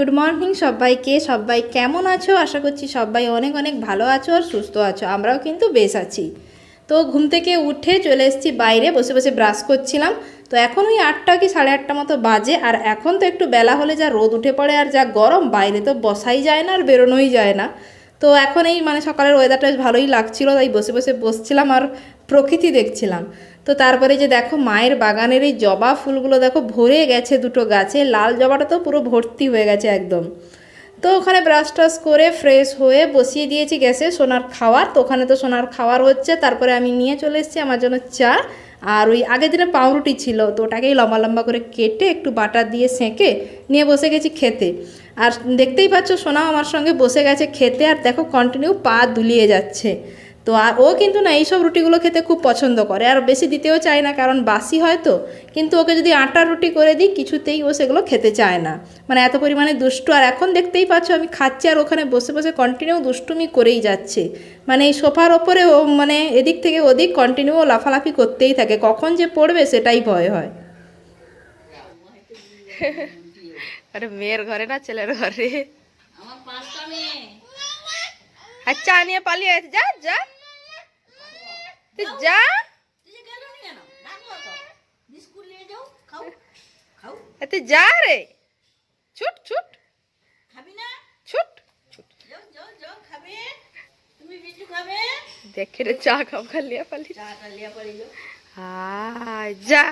Good morning সবাইকে। সবাই কেমন আছো? আশা করছি সবাই অনেক অনেক ভালো আছো আর সুস্থ আছো। আমরাও কিন্তু বেশ আছি। তো ঘুম থেকে উঠে চলে এসেছি বাইরে, বসে বসে ব্রাশ করছিলাম। তো এখন ওই আটটা কি সাড়ে আটটা মতো বাজে আর এখন তো একটু বেলা হলে যা রোদ উঠে পড়ে আর যা গরম, বাইরে তো বসাই যায় না আর বেরোনোই যায় না। তো এখন এই মানে সকালের ওয়েদারটা ভালোই লাগছিল, তাই বসে বসে বসছিলাম আর প্রকৃতি দেখছিলাম। তো তারপরে যে দেখো মায়ের বাগানের এই জবা ফুলগুলো দেখো ভরে গেছে দুটো গাছে, লাল জবাটা তো পুরো ভর্তি হয়ে গেছে একদম। তো ওখানে ব্রাশ টাশ করে ফ্রেশ হয়ে বসিয়ে দিয়েছি গ্যাসে সোনার খাওয়ার। তো ওখানে তো সোনার খাওয়ার হচ্ছে, তারপরে আমি নিয়ে চলে এসেছি আমার জন্য চা আর ওই আগের দিনে পাউরুটি ছিল। তো ওটাকেই লম্বা লম্বা করে কেটে একটু বাটার দিয়ে সেঁকে নিয়ে বসে গেছি খেতে। আর দেখতেই পাচ্ছ সোনাও আমার সঙ্গে বসে গেছে খেতে। আর দেখো কন্টিনিউ পা দুলিয়ে যাচ্ছে। তো আর ও কিন্তু না এইসব রুটিগুলো খেতে খুব পছন্দ করে। আর বেশি দিতেও চায় না কারণ বাসি হয় তো কিন্তু ওকে যদি আটার রুটি করে দিই কিছুতেই ও সেগুলো খেতে চায় না। মানে এত পরিমাণে দুষ্টু আর এখন দেখতেই পাচ্ছ আমি খাচ্ছি আর ওখানে বসে বসে কন্টিনিউ দুষ্টুমি করেই যাচ্ছে। মানে এই সোফার ওপরে ও মানে এদিক থেকে ওদিক কন্টিনিউ ও লাফালাফি করতেই থাকে। কখন যে পড়বে সেটাই ভয় হয়। আরে মেয়ের ঘরে না ছেলের ঘরে? আমার পাঁচটা মেয়ে। আর চা নিয়ে পালিয়ে যা যা। এ তুই যা রে। ছুট ছুট। খাবি না? ছুট খাবে। তুমি খাবে। দেখে রে চা খাও খালিয়া পালি। লিয়া হায় যা।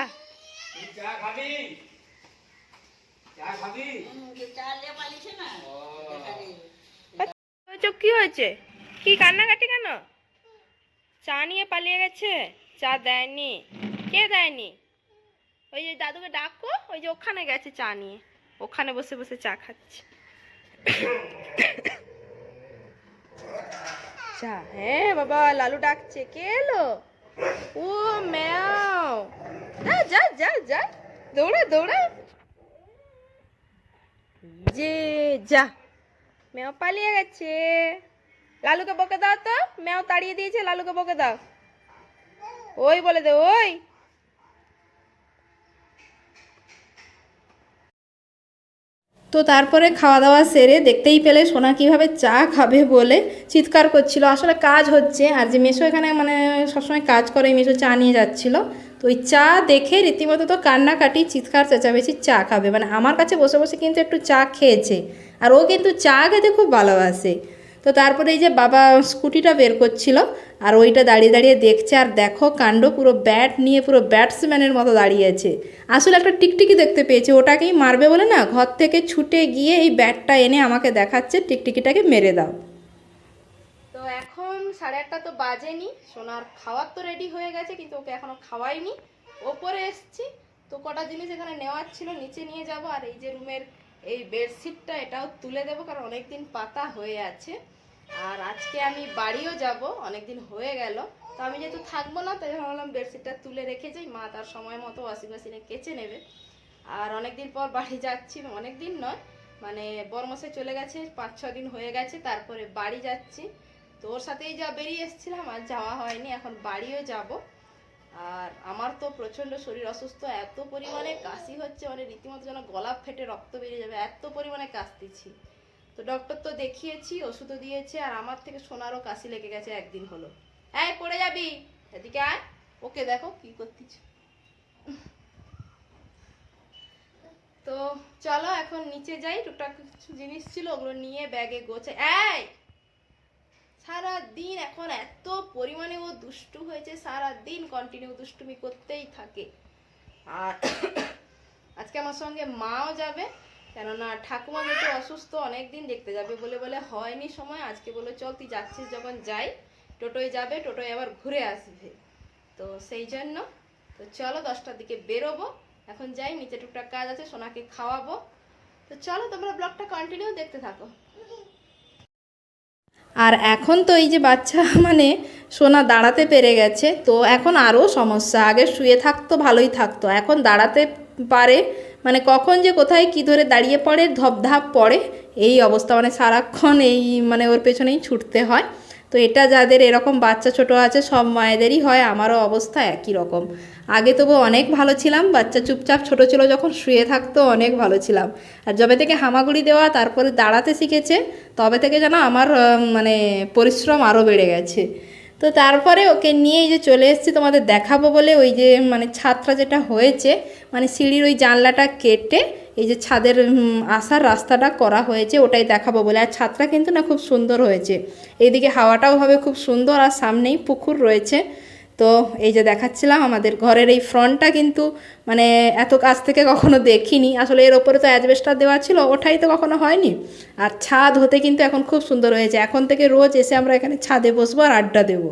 হুম, যে চা লিয়া পালিছে না। দেখা নেই। চোখ কি হয়েছে? কি কান্নাকাটি কেন? চা নিয়ে পালিয়ে গেছে? চা দেয়নি। কে দেয়নি? ওই যে দাদুকে ডাকো, ওই যে ওখানে গেছে চা নিয়ে। ওখানে বসে বসে চা খাচ্ছে। চা হ্যাঁ বাবা, লালু ডাকছে। কে এলো? ও ম্যাও। যা যা যা যা। দৌড়া দৌড়া। যে, যা। মেও পালিয়ে গেছে। লালুকে বকে দাও তো। মেও তাড়িয়ে দিয়েছে, লালুকে বকে দাও। ওই বলে দে, ওই। তো তারপরে খাওয়া দাওয়া সেরে দেখতেই পেলে সোনা কীভাবে চা খাবে বলে চিৎকার করছিল। আসলে কাজ হচ্ছে, আর যে মেশো এখানে মানে সবসময় কাজ করে মেশো চা নিয়ে যাচ্ছিল। তো ওই চা দেখে রীতিমতো তো কান্নাকাটি, চিৎকার, চেঁচামেচি চা খাবে। মানে আমার কাছে বসে বসে কিন্তু একটু চা খেয়েছে। আর ও কিন্তু চা খেতে খুব ভালোবাসে। তো তারপরে এই যে বাবা স্কুটিটা বের করছিল আর ওইটা দাঁড়িয়ে দাঁড়িয়ে দেখছে আর দেখো কাণ্ড, পুরো ব্যাট নিয়ে পুরো ব্যাটসম্যানের মতো দাঁড়িয়েছে আসলে একটা টিকটিকি দেখতে পেয়েছে, ওটাকেই মারবে বলে না, ঘর থেকে ছুটে গিয়ে এই ব্যাটটা এনে আমাকে দেখাচ্ছে, টিকটিকিটাকে মেরে দাও। তো এখন সাড়ে আটটা তো বাজেনি, সোনার খাওয়ার তো রেডি হয়ে গেছে, কিন্তু ওকে এখনও খাওয়াইনি। ওপরে এসছি, তো কটা জিনিস এখানে নেওয়ার ছিল, নিচে নিয়ে যাব, আর এই যে রুমের এই বেডশিটটা এটাও তুলে দেবো, কারণ অনেকদিন পাতা হয়ে আছে। আর আজকে আমি বাড়িও যাব, অনেকদিন হয়ে গেল। তো আমি যেহেতু থাকব না, তাই ভাবলাম বেডশিটটা তুলে রেখে যাই। মা তার সময় মতো ওয়াশিং মেশিনে কেচে নেবে। আর অনেকদিন পর বাড়ি যাচ্ছি অনেক দিন নয় মানে বর্মসে চলে গেছে পাঁচ ছ দিন হয়ে গেছে, তারপরে বাড়ি যাচ্ছি। তো ওর সাথেই যা বেরিয়ে এসেছিলাম, আর যাওয়া হয়নি, এখন বাড়িও যাব। আর আমার তো প্রচণ্ড শরীর অসুস্থ, এত পরিমাণে কাশি হচ্ছে মানে রীতিমতো যেন গলা ফেটে রক্ত বেরিয়ে যাবে, এত পরিমাণে কাশতেছি। তো ডক্টর তো দেখিয়েছি, ওষুধও দিয়েছে, আর আমার থেকে সোনারও কাশি লেগে গেছে একদিন হলো। এই, পড়ে যাবি? এদিকে আয়। ওকে, দেখো কি করতিস তো চলো এখন নিচে যাই, টুকটাক কিছু জিনিস ছিল, ওগুলো নিয়ে ব্যাগে গোছে এই! সারা দিন এখন এত পরিমাণে ও দুষ্টু হয়েছে সারা দিন কন্টিনিউ দুষ্টুমি করতেই থাকে। আর আজকে আমার সঙ্গে মাও যাবে, কেননা ঠাকুমা যেহেতু অসুস্থ অনেক দিন দেখতে যাবে বলে বলে হয়নি সময়। আজকে বলে চল তুই যাচ্ছিস যখন যাই, টোটোয় যাবে, টোটোয় আবার ঘুরে আসবে। তো সেই জন্য, তো চলো দশটার দিকে বেরোবো। এখন যাই, নিচে টুকটাক কাজ আছে, সোনাকে খাওয়াবো। তো চলো, তোমরা ব্লগটা কন্টিনিউ দেখতে থাকো। আর এখন তো এই যে বাচ্চা মানে সোনা দাঁড়াতে পেরে গেছে, তো এখন আরও সমস্যা। আগে শুয়ে থাকতো, ভালোই থাকতো। এখন দাঁড়াতে পারে মানে কখন যে কোথায় কি ধরে দাঁড়িয়ে পড়ে, ধপধাপ পড়ে, এই অবস্থা। মানে সারাক্ষণ এই মানে ওর পেছনেই ছুটতে হয়। তো এটা যাদের এরকম বাচ্চা ছোট আছে, সব মায়েদেরই হয়, আমারও অবস্থা একই রকম। আগে তবু অনেক ভালো ছিলাম, বাচ্চা চুপচাপ ছোট ছিল যখন শুয়ে থাকতো, অনেক ভালো ছিলাম। আর যবে থেকে হামাগুড়ি দেওয়া, তারপরে দাঁড়াতে শিখেছে, তবে থেকে যেন আমার মানে পরিশ্রম আরও বেড়ে গেছে। তো তারপরে ওকে নিয়ে যে চলে এসেছি, তোমাদের দেখাবো বলে ওই যে মানে ছাদটা যেটা হয়েছে মানে সিঁড়ির ওই জানলাটা কেটে এই যে ছাদের আসার রাস্তাটা করা হয়েছে, ওটাই দেখাবো বলে। আর ছাদটা কিন্তু না খুব সুন্দর হয়েছে। এইদিকে হাওয়াটাও হবে খুব সুন্দর, আর সামনেই পুকুর রয়েছে। তো এই যে দেখাচ্ছিলাম, আমাদের ঘরের এই ফ্রন্টটা কিন্তু মানে এত কাছ থেকে কখনো দেখিনি। আসলে এর ওপরে তো অ্যাজবেস্টার দেওয়া ছিল ওঠাই তো কখনো হয়নি। আর ছাদ হতে কিন্তু এখন খুব সুন্দর হয়েছে। এখন থেকে রোজ এসে আমরা এখানে ছাদে বসবো আর আড্ডা দেবো।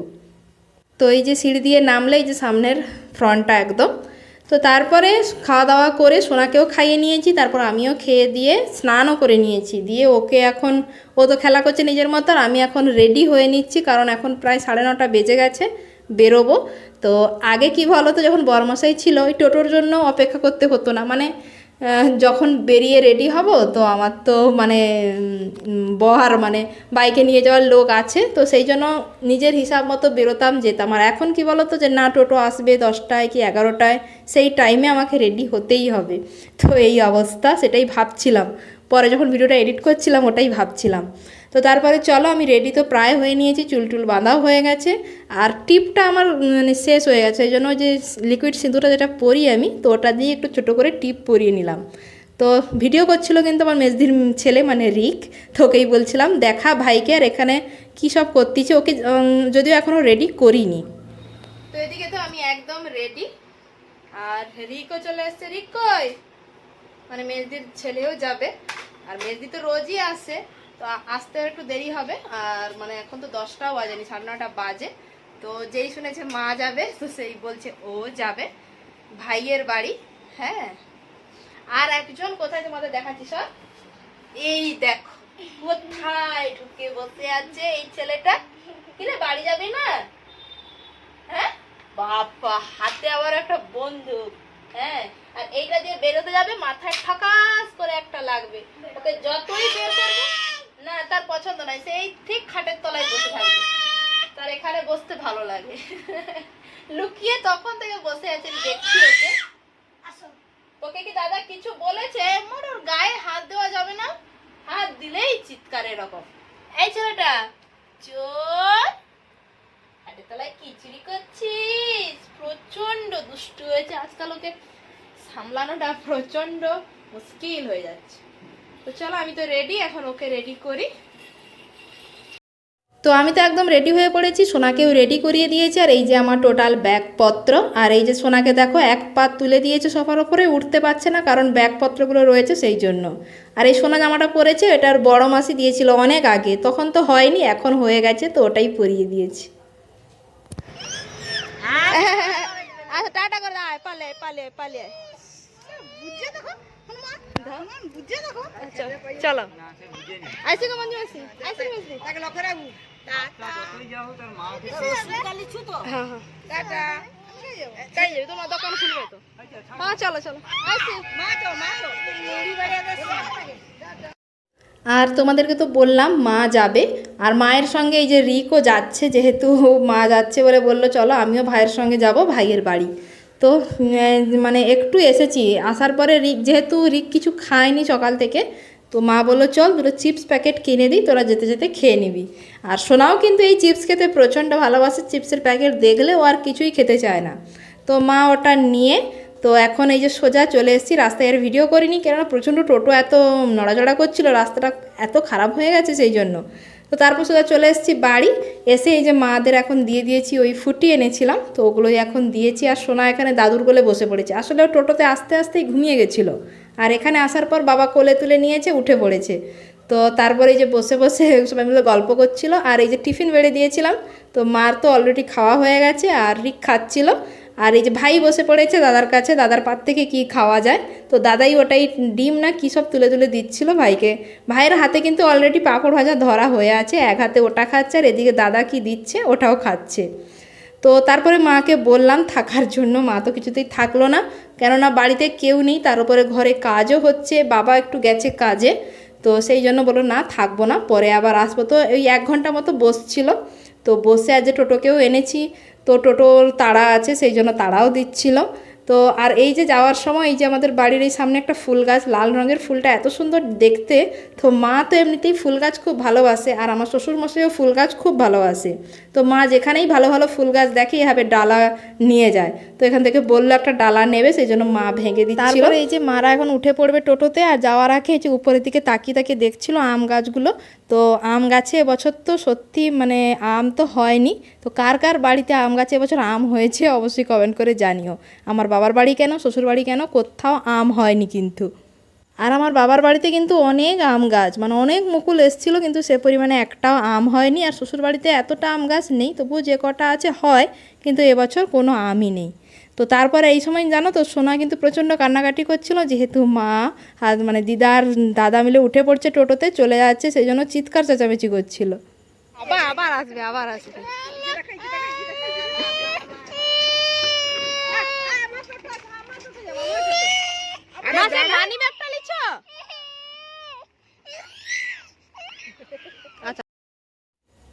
তো এই যে সিঁড়ি দিয়ে নামলে এই যে সামনের ফ্রন্টটা একদম। তো তারপরে খাওয়া দাওয়া করে সোনাকেও খাইয়ে নিয়েছি, তারপর আমিও খেয়ে দিয়ে স্নানও করে নিয়েছি। দিয়ে ওকে এখন, ও তো খেলা করছে নিজের মতো, আর আমি এখন রেডি হয়ে নিচ্ছি, কারণ এখন প্রায় সাড়ে নটা বেজে গেছে, বেরোবো। তো আগে কি বলো তো যখন বরমশাই ছিল, ওই টোটোর জন্য অপেক্ষা করতে হতো না। মানে যখন বেরিয়ে রেডি হব, তো আমার তো মানে বহার মানে বাইকে নিয়ে যাওয়ার লোক আছে, তো সেই জন্য নিজের হিসাব মতো বেরোতাম, যেতাম। আর এখন কি বলো তো যে, না, টোটো আসবে দশটায় কি এগারোটায়, সেই টাইমে আমাকে রেডি হতেই হবে। তো এই অবস্থা, সেটাই ভাবছিলাম। পরে যখন ভিডিওটা এডিট করছিলাম, ওটাই ভাবছিলাম। তো তারপরে চলো, আমি রেডি তো প্রায় হয়ে নিয়েছি, চুল টুল বাঁধাও হয়ে গেছে। আর টিপটা আমার মানে শেষ হয়ে গেছে, এই জন্য যে লিকুইড সিঁদুরটা যেটা পরি আমি, তো ওটা দিয়ে একটু ছোটো করে টিপ পরিয়ে নিলাম। তো ভিডিও করছিল কিন্তু আমার মেজদির ছেলে মানে রিক, তো ওকেই বলছিলাম, দেখা ভাইকে, আর এখানে কী সব করতেছে? ওকে যদিও এখনও রেডি করিনি। তো এদিকে তো আমি একদম রেডি আর রিকও চলে এসছে রিক কই? মানে মেজদির ছেলেও যাবে। আর মেজদি তো রোজই আসে। তো আসতে একটু দেরি হবে, আর মানে এখন তো দশটাও বাজেনি, সাড়ে নটা বাজে। তো যেই শুনেছে মা যাবে, তো সেই বলছে ও যাবে, ভাইয়ের বাড়ি হ্যাঁ। আর একজন কোথায় তোমাদের দেখাচ্ছি সব এই দেখো, কোথায় ঢুকে বসে আছে এই ছেলেটা? কিরে, বাড়ি যাবি না? হ্যাঁ? বাবা, হাতে আবার একটা বন্দুক হ্যাঁ। আর এইটা দিয়ে বেরোতে যাবে, মাথায় ঠাকাস করে একটা লাগবে। ওকে যতই বের করব না তার পছন্দ নাই। সেই ঠিক খাটের তলায় বসে থাকবে। তার এখানে বসতে ভালো লাগে। লুকিয়ে তখন থেকে বসে আছে দেখছি ওকে। তোকে কি দাদা কিছু বলেছে? মোর ওর গায়ে হাত দেওয়া যাবে না। হাত দিলেই চিৎকার এরকম। এই ছেলেটা চোর। হাটের তলায় খিচুড়ি করছিস? প্রচণ্ড দুষ্টু হয়েছে। আজকাল ওকে সামলানোটা প্রচণ্ড মুশকিল হয়ে যাচ্ছে। তো চলো আমি তো রেডি এখন ওকে রেডি করি। তো আমি তো একদম রেডি হয়ে পড়েছি সোনাকেও রেডি করিয়ে দিয়েছে আর এই যে আমার টোটাল ব্যাগপত্র আর এই যে সোনাকে দেখো এক পা তুলে দিয়েছে সোফার ওপরে উঠতে পারছে না কারণ ব্যাগপত্রগুলো রয়েছে সেই জন্য। আর এই সোনা জামাটা পরেছে এটার বড় মাসি দিয়েছিল অনেক আগে তখন তো হয়নি এখন হয়ে গেছে তো ওটাই পরিয়ে দিয়েছি। আচ্ছা টাটা করে দাও পালে পালে পালে চলো। আইসি গো মঞ্জু মাসি আইসি মাসি তাকে লক্ষ্য রাখব। শ্বশুরকালি ছুতো হ্যাঁ হ্যাঁ। টাটা। তাই যাবে তোমার দোকান খুলবে তো। হ্যাঁ চলো চলো। আইসি। মা তো মা তো আর তোমাদেরকে তো বললাম মা যাবে। আর মায়ের সঙ্গে এই যে রিকও যাচ্ছে যেহেতু মা যাচ্ছে বলে বলল চলো আমিও ভাইয়ের সঙ্গে যাব ভাইয়ের বাড়ি। তো মানে একটু এসেছি। আসার পরে রিক, যেহেতু রিক কিছু খায়নি সকাল থেকে, তো মা বলল, চল দুটো চিপস প্যাকেট কিনে দিই, তোরা যেতে যেতে খেয়ে নিবি। আর সোনাও কিন্তু এই চিপস খেতে প্রচণ্ড ভালোবাসে। চিপসের প্যাকেট দেখলে ও আর কিছুই খেতে চায় না। তো মা ওটা নিয়ে, তো এখন এই যে সোজা চলে এসেছি। রাস্তায় আর ভিডিও করিনি, কেননা প্রচণ্ড টোটো এত নড়াচড়া করছিল, রাস্তাটা এত খারাপ হয়ে গেছে সেই জন্য। তো তারপর সোজা চলে এসেছি বাড়ি। এসে এই যে মাদের এখন দিয়ে দিয়েছি ওই ফুটি এনেছিলাম, তো ওগুলোই এখন দিয়েছি আর সোনা এখানে দাদুর কোলে বসে পড়েছে। আসলে ও টোটোতে আস্তে আস্তেই ঘুমিয়ে গেছিল। আর এখানে আসার পর বাবা কোলে তুলে নিয়েছে, উঠে পড়েছে। তো তারপরে এই যে বসে বসে সবাই মিলে গল্প করছিল। আর এই যে টিফিন বেড়ে দিয়েছিলাম, তো মার তো অলরেডি খাওয়া হয়ে গেছে আর রিক খাচ্ছিল। আর এই যে ভাই বসে পড়েছে দাদার কাছে, দাদার পাত থেকে কি খাওয়া যায়? তো দাদাই ওটাই ডিম না কী সব তুলে তুলে দিচ্ছিল ভাইকে। ভাইয়ের হাতে কিন্তু অলরেডি পাঁপড় ভাজা ধরা হয়ে আছে, এক হাতে ওটা খাচ্ছে আর এদিকে দাদা কি দিচ্ছে ওটাও খাচ্ছে। তো তারপরে মাকে বললাম থাকার জন্য, মা তো কিছুতেই থাকল না, কেননা বাড়িতে কেউ নেই, তার উপরে ঘরে কাজও হচ্ছে, বাবা একটু গেছে কাজে, তো সেই জন্য বলল না থাকব না, পরে আবার আসব। তো ওই এক ঘণ্টা মতো বসছিল, তো বসে আজ টোটোকেও এনেছি, তো টোটোর তাড়া আছে, সেই জন্য তাড়াও দিচ্ছিল। তো আর এই যে যাওয়ার সময়, এই যে আমাদের বাড়ির এই সামনে একটা ফুল গাছ, লাল রঙের ফুলটা এত সুন্দর দেখতে, তো মা তো এমনিতেই ফুল গাছ খুব ভালোবাসে আর আমার শ্বশুর মশাইও ফুল গাছ খুব ভালোবাসে। তো মা যেখানেই ভালো ভালো ফুল গাছ দেখে এভাবে ডালা নিয়ে যায়। তো এখান থেকে বলল একটা ডালা নেবে, সেই জন্য মা ভেঙে দিচ্ছিল। এই যে মারা এখন উঠে পড়বে টোটোতে আর যাওয়ার আগে এই যে উপরের দিকে তাকিয়ে তাকিয়ে দেখছিল আম গাছগুলো তো আম গাছে এবছর তো সত্যি মানে আম তো হয়নি। তো কার কার বাড়িতে আম গাছে এবছর আম হয়েছে অবশ্যই কমেন্ট করে জানিও। আমার বাবার বাড়ি কেন, শ্বশুর বাড়ি কেন, কোথাও আম হয়নি কিন্তু। আর আমার বাবার বাড়িতে কিন্তু অনেক আম গাছ মানে অনেক মুকুল এসেছিল কিন্তু সে পরিমাণে একটাও আম হয়নি। আর শ্বশুর বাড়িতে এতটা আম গাছ নেই, তবুও যে কটা আছে হয়, কিন্তু এবছর কোনো আমই নেই। তো তারপরে এই সময় জানো তো সোনা কিন্তু প্রচণ্ড কান্নাকাটি করছিল যেহেতু মা আর মানে দিদার দাদা মিলে উঠে পড়ছে টোটোতে চলে যাচ্ছে সেই জন্য চিৎকার চেঁচামেচি করছিল। আবার আবার আসবে আবার আসবে।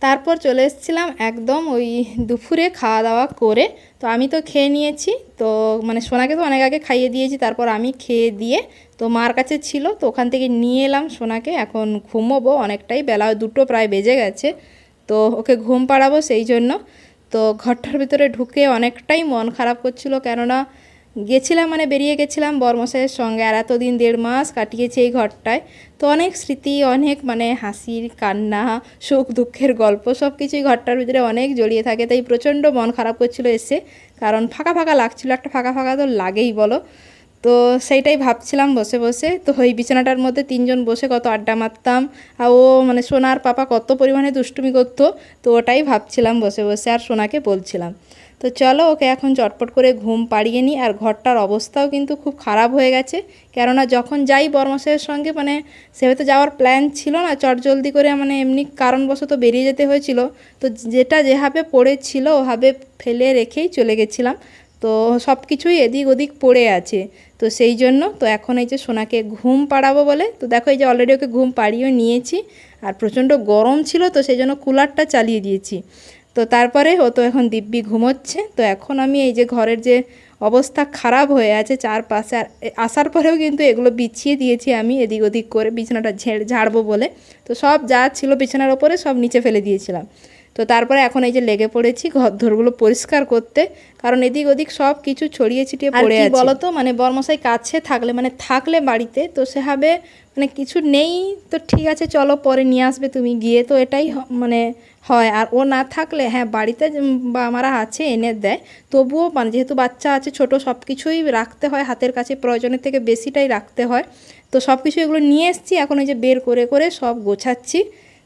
তারপর চলে এসেছিলাম একদম ওই দুপুরে খাওয়া দাওয়া করে তো আমি তো খেয়ে নিয়েছি, তো মানে সোনাকে তো অনেক আগে খাইয়ে দিয়েছি, তারপর আমি খেয়ে দিয়ে তো মার কাছে ছিল, তো ওখান থেকে নিয়ে এলাম সোনাকে, এখন ঘুমোবো, অনেকটাই বেলা, দুটো প্রায় বেজে গেছে, তো ওকে ঘুম পাড়াবো সেই জন্য, তো ঘরটার ভিতরে ঢুকে অনেকটাই মন খারাপ করছিল, কেননা গেছিলাম মানে বেরিয়ে গেছিলাম বর্মশাইয়ের সঙ্গে আর এতদিন দেড় মাস কাটিয়েছি এই ঘরটায়। তো অনেক স্মৃতি, অনেক মানে হাসির, কান্না, সুখ, দুঃখের গল্প সব কিছুই ঘরটার ভিতরে অনেক জড়িয়ে থাকে। তাই প্রচণ্ড মন খারাপ করছিল এসে। কারণ ফাঁকা ফাঁকা লাগছিল, একটা ফাঁকা ফাঁকা তো লাগেই বলো। তো সেইটাই ভাবছিলাম বসে বসে। তো ওই বিছানাটার মধ্যে তিনজন বসে কত আড্ডা মারতাম। আর ও মানে সোনার পাপা কত পরিমাণে দুষ্টুমি করতো, তো ওটাই ভাবছিলাম বসে বসে আর সোনাকে বলছিলাম। তো চলো ওকে এখন চটপট করে ঘুম পাড়িয়ে নিই। আর ঘরটার অবস্থাও কিন্তু খুব খারাপ হয়ে গেছে। কেননা যখন যাই বর্মশাইয়ের সঙ্গে মানে সেভাবে যাওয়ার প্ল্যান ছিল না, চটজলদি করে মানে এমনি কারণবশত বেরিয়ে যেতে হয়েছিল। তো যেটা যেভাবে পড়েছিল, ওভাবে ফেলে রেখেই চলে গেছিলাম। তো সব কিছুই এদিক ওদিক পড়ে আছে। তো সেই জন্য তো এখন এই যে সোনাকে ঘুম পাড়াবো বলে, তো দেখো এই যে অলরেডি ওকে ঘুম পাড়িয়েও নিয়েছি। আর প্রচণ্ড গরম ছিল, তো সেই জন্য কুলারটা চালিয়ে দিয়েছি। তো তারপরে ও তো এখন দিব্যি ঘুমোচ্ছে। তো এখন আমি এই যে ঘরের যে অবস্থা খারাপ হয়ে আছে চারপাশে, আর আসার পরেও কিন্তু এগুলো বিছিয়ে দিয়েছি আমি এদিক ওদিক করে, বিছানাটা ঝেড় ঝাড়বো বলে। তো সব যা ছিল বিছানার ওপরে সব নিচে ফেলে দিয়েছিলাম। তো তারপরে এখন এই যে লেগে পড়েছি ঘর ধরগুলো পরিষ্কার করতে। কারণ এদিক ওদিক সব কিছু ছড়িয়ে ছিটিয়ে পড়ে আছে। বলো তো মানে বর্মশাই কাছে থাকলে মানে থাকলে বাড়িতে তো সেভাবে মানে কিছু নেই তো ঠিক আছে চলো পরে নিয়ে আসবে তুমি গিয়ে তো এটাই মানে হয়। আর ও না থাকলে হ্যাঁ বাড়িতে বা আমারা আছে এনে দেয়। তবুও মানে যেহেতু বাচ্চা আছে ছোট সব কিছুই রাখতে হয় হাতের কাছে প্রয়োজনের থেকে বেশিটাই রাখতে হয়। তো সব কিছু এগুলো নিয়ে এসেছি এখন ওই যে বের করে করে সব গোছাচ্ছি।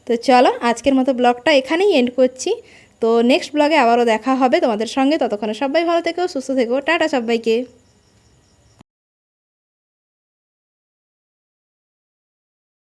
তো চলো আজকের মতো ব্লগটা এখানেই এন্ড করছি। তো নেক্সট ব্লগে আবারও দেখা হবে তোমাদের সঙ্গে। ততক্ষণে সবাই ভালো থেকো, সুস্থ থেকো। টাটা সবাইকে।